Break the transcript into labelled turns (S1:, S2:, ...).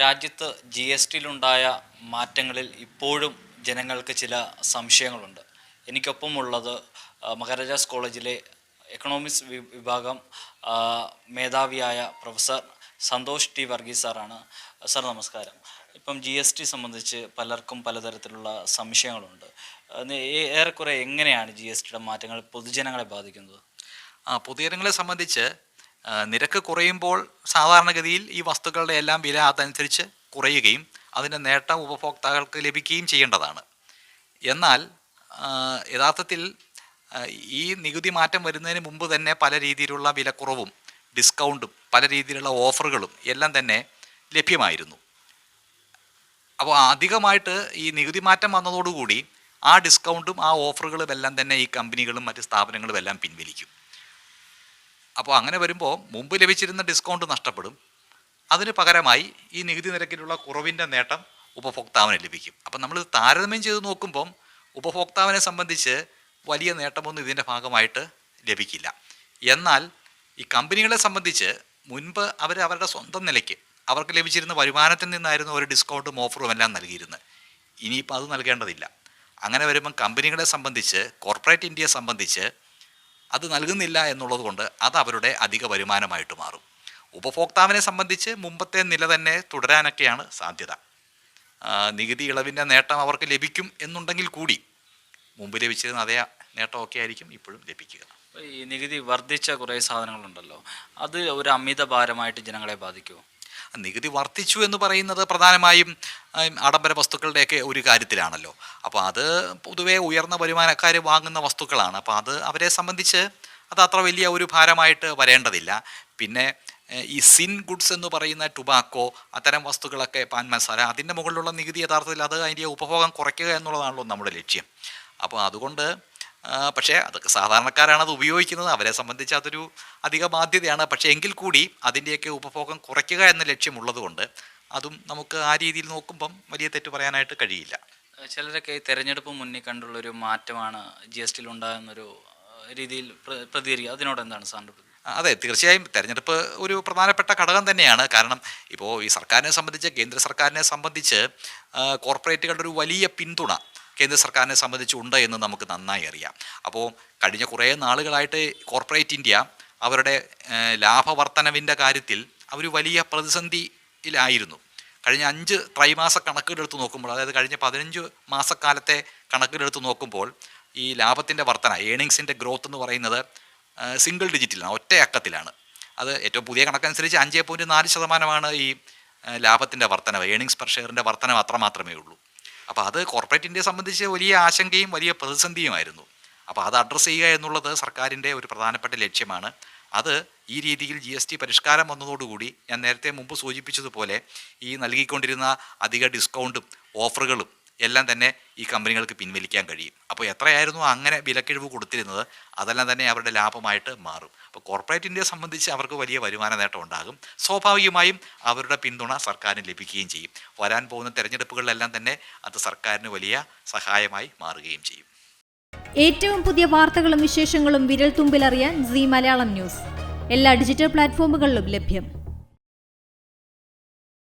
S1: രാജ്യത്ത് G S ടിയിലുണ്ടായ മാറ്റങ്ങളിൽ ഇപ്പോഴും ജനങ്ങൾക്ക് ചില സംശയങ്ങളുണ്ട്. എനിക്കൊപ്പം ഉള്ളത് മഹാരാജാസ് കോളേജിലെ എക്കണോമിക്സ് വിഭാഗം മേധാവിയായ പ്രൊഫസർ സന്തോഷ് ടി വർഗീസ് സാറാണ്. സാർ നമസ്കാരം. ഇപ്പം ജി എസ് ടി സംബന്ധിച്ച് പലർക്കും പലതരത്തിലുള്ള സംശയങ്ങളുണ്ട്. ഏറെക്കുറെ എങ്ങനെയാണ് ജി എസ് ടിയുടെ മാറ്റങ്ങൾ പൊതുജനങ്ങളെ ബാധിക്കുന്നത്?
S2: ആ പൊതുജനങ്ങളെ സംബന്ധിച്ച് നിരക്ക് കുറയുമ്പോൾ സാധാരണഗതിയിൽ ഈ വസ്തുക്കളുടെ എല്ലാം വില അതനുസരിച്ച് കുറയുകയും അതിന്റെ നേട്ടം ഉപഭോക്താക്കൾക്ക് ലഭിക്കുകയും ചെയ്യേണ്ടതാണ്. എന്നാൽ യഥാർത്ഥത്തിൽ ഈ നികുതി മാറ്റം വരുന്നതിന് മുമ്പ് തന്നെ പല രീതിയിലുള്ള വിലക്കുറവും ഡിസ്കൗണ്ടും പല രീതിയിലുള്ള ഓഫറുകളും എല്ലാം തന്നെ ലഭ്യമായിരുന്നു. അപ്പോൾ അധികമായിട്ട് ഈ നികുതി മാറ്റം വന്നതോടുകൂടി ആ ഡിസ്കൗണ്ടും ആ ഓഫറുകളും എല്ലാം തന്നെ ഈ കമ്പനികളും മറ്റ് സ്ഥാപനങ്ങളും എല്ലാം പിൻവലിക്കും. അപ്പോൾ അങ്ങനെ വരുമ്പോൾ മുമ്പ് ലഭിച്ചിരുന്ന ഡിസ്കൗണ്ട് നഷ്ടപ്പെടും. അതിന് പകരമായി ഈ നികുതി നിരക്കിലുള്ള കുറവിന്റെ നേട്ടം ഉപഭോക്താവിന് ലഭിക്കും. അപ്പം നമ്മൾ താരതമ്യം ചെയ്ത് നോക്കുമ്പം ഉപഭോക്താവിനെ സംബന്ധിച്ച് വലിയ നേട്ടമൊന്നും ഇതിന്റെ ഭാഗമായിട്ട് ലഭിക്കില്ല. എന്നാൽ ഈ കമ്പനികളെ സംബന്ധിച്ച് മുൻപ് അവർ അവരുടെ സ്വന്തം നിലയ്ക്ക് അവർക്ക് ലഭിച്ചിരുന്ന വരുമാനത്തിൽ നിന്നായിരുന്നു ഒരു ഡിസ്കൗണ്ടും ഓഫറും എല്ലാം നൽകിയിരുന്നത്. ഇനിയിപ്പോൾ അത് നൽകേണ്ടതില്ല. അങ്ങനെ വരുമ്പം കമ്പനികളെ സംബന്ധിച്ച് കോർപ്പറേറ്റ് ഇന്ത്യയെ സംബന്ധിച്ച് അത് നൽകുന്നില്ല എന്നുള്ളത് കൊണ്ട് അത് അവരുടെ അധിക വരുമാനമായിട്ട് മാറും. ഉപഭോക്താവിനെ സംബന്ധിച്ച് മുമ്പത്തെ നില തന്നെ തുടരാനൊക്കെയാണ് സാധ്യത. നികുതി ഇളവിന്റെ നേട്ടം അവർക്ക് ലഭിക്കും എന്നുണ്ടെങ്കിൽ കൂടി മുമ്പ് ലഭിച്ചിരുന്ന അതേ നേട്ടമൊക്കെ ആയിരിക്കും ഇപ്പോഴും ലഭിക്കുക.
S1: ഈ നികുതി വർദ്ധിച്ച കുറേ സാധനങ്ങളുണ്ടല്ലോ. അത് ഒരു അമിത ഭാരമായിട്ട് ജനങ്ങളെ ബാധിക്കുമോ
S2: നികുതി വർദ്ധിച്ചു എന്ന് പറയുന്നത് പ്രധാനമായും ആഡംബര വസ്തുക്കളുടെയൊക്കെ ഒരു കാര്യത്തിലാണല്ലോ. അപ്പോൾ അത് പൊതുവേ ഉയർന്ന വരുമാനക്കാർ വാങ്ങുന്ന വസ്തുക്കളാണ്. അപ്പോൾ അത് അവരെ സംബന്ധിച്ച് അത് അത്ര വലിയ ഒരു ഭാരമായിട്ട് വരേണ്ടതില്ല. പിന്നെ ഈ സിൻ ഗുഡ്സ് എന്ന് പറയുന്ന ടുബാക്കോ അത്തരം വസ്തുക്കളൊക്കെ പാൻ മസാല അതിന്റെ മുകളിലുള്ള നികുതി യഥാർത്ഥത്തിൽ അത് അതിന്റെ ഉപഭോഗം കുറയ്ക്കുക എന്നുള്ളതാണല്ലോ നമ്മുടെ ലക്ഷ്യം. അപ്പോൾ അതുകൊണ്ട് പക്ഷേ അതൊക്കെ സാധാരണക്കാരാണ് അത് ഉപയോഗിക്കുന്നത്. അവരെ സംബന്ധിച്ച് അതൊരു അധിക ബാധ്യതയാണ്. പക്ഷേ എങ്കിൽ കൂടി അതിന്റെയൊക്കെ ഉപഭോഗം കുറയ്ക്കുക എന്ന ലക്ഷ്യമുള്ളതുകൊണ്ട് അതും നമുക്ക് ആ രീതിയിൽ നോക്കുമ്പം വലിയ തെറ്റ് പറയാനായിട്ട് കഴിയില്ല.
S1: ചിലരൊക്കെ ഈ തെരഞ്ഞെടുപ്പ് മുന്നിൽ കണ്ടുള്ളൊരു മാറ്റമാണ് ജി എസ് ടിയിൽ ഉണ്ടാകുന്നൊരു രീതിയിൽ പ്ര- പ്രതികരിക്കുക. അതിനോട് എന്താണ് സാറിന്റെ
S2: അതെ തീർച്ചയായും തെരഞ്ഞെടുപ്പ് ഒരു പ്രധാനപ്പെട്ട ഘടകം തന്നെയാണ്. കാരണം ഇപ്പോൾ ഈ സർക്കാരിനെ സംബന്ധിച്ച് കേന്ദ്ര സർക്കാരിനെ സംബന്ധിച്ച് കോർപ്പറേറ്റുകളുടെ ഒരു വലിയ പിന്തുണ കേന്ദ്ര സർക്കാരിനെ സംബന്ധിച്ചുണ്ട് എന്ന് നമുക്ക് നന്നായി അറിയാം. അപ്പോൾ കഴിഞ്ഞ കുറേ നാളുകളായിട്ട് കോർപ്പറേറ്റ് ഇന്ത്യ അവരുടെ ലാഭവർത്തനവിന്റെ കാര്യത്തിൽ അവർ വലിയ പ്രതിസന്ധിയിലായിരുന്നു. കഴിഞ്ഞ അഞ്ച് ത്രൈമാസ കണക്കുകളെടുത്ത് നോക്കുമ്പോൾ അതായത് കഴിഞ്ഞ പതിനഞ്ച് മാസക്കാലത്തെ കണക്കുകളെടുത്ത് നോക്കുമ്പോൾ ഈ ലാഭത്തിന്റെ വർധന ഏണിങ്സിന്റെ ഗ്രോത്ത് എന്ന് പറയുന്നത് സിംഗിൾ ഡിജിറ്റിലാണ് ഒറ്റ അക്കത്തിലാണ്. അത് ഏറ്റവും പുതിയ കണക്കനുസരിച്ച് അഞ്ച് പോയിന്റ് നാല് ശതമാനമാണ് ഈ ലാഭത്തിന്റെ വർധനവ് ഏണിങ്സ് പെർ ഷെയറിന്റെ വർധനവ് അത്ര മാത്രമേ ഉള്ളൂ. അപ്പോൾ അത് കോർപ്പറേറ്റ് ഇന്ത്യയെ സംബന്ധിച്ച് വലിയ ആശങ്കയും വലിയ പ്രതിസന്ധിയുമായിരുന്നു. അപ്പോൾ അത് അഡ്രസ്സ് ചെയ്യുക എന്നുള്ളത് സർക്കാരിന്റെ ഒരു പ്രധാനപ്പെട്ട ലക്ഷ്യമാണ്. അത് ഈ രീതിയിൽ ജി എസ് ടി പരിഷ്കാരം വന്നതോടുകൂടി ഞാൻ നേരത്തെ മുമ്പ് സൂചിപ്പിച്ചതുപോലെ ഈ നൽകിക്കൊണ്ടിരുന്ന അധിക ഡിസ്കൗണ്ടും ഓഫറുകളും എല്ലാം തന്നെ ഈ കമ്പനികൾക്ക് പിൻവലിക്കാൻ കഴിയും. അപ്പോൾ എത്രയായിരുന്നു അങ്ങനെ വിലക്കിഴിവ് കൊടുത്തിരുന്നത്? അതെല്ലാം തന്നെ അവരുടെ ലാഭമായിട്ട് മാറും. അപ്പോൾ കോർപ്പറേറ്റ് ഇന്ത്യയെ സംബന്ധിച്ച് അവർക്ക് വലിയ വരുമാന നേട്ടം ഉണ്ടാകും. സ്വാഭാവികമായും അവരുടെ പിന്തുണ സർക്കാരിന് ലഭിക്കുകയും ചെയ്യും. വരാൻ പോകുന്ന തെരഞ്ഞെടുപ്പുകളിലെല്ലാം തന്നെ അത് സർക്കാരിന് വലിയ സഹായമായി മാറുകയും ചെയ്യും.
S3: ഏറ്റവും പുതിയ വാർത്തകളും വിശേഷങ്ങളും വിരൽ തുമ്പിലറിയാൻ സി മലയാളം ന്യൂസ്. എല്ലാ ഡിജിറ്റൽ പ്ലാറ്റ്ഫോമുകളിലും ലഭ്യം.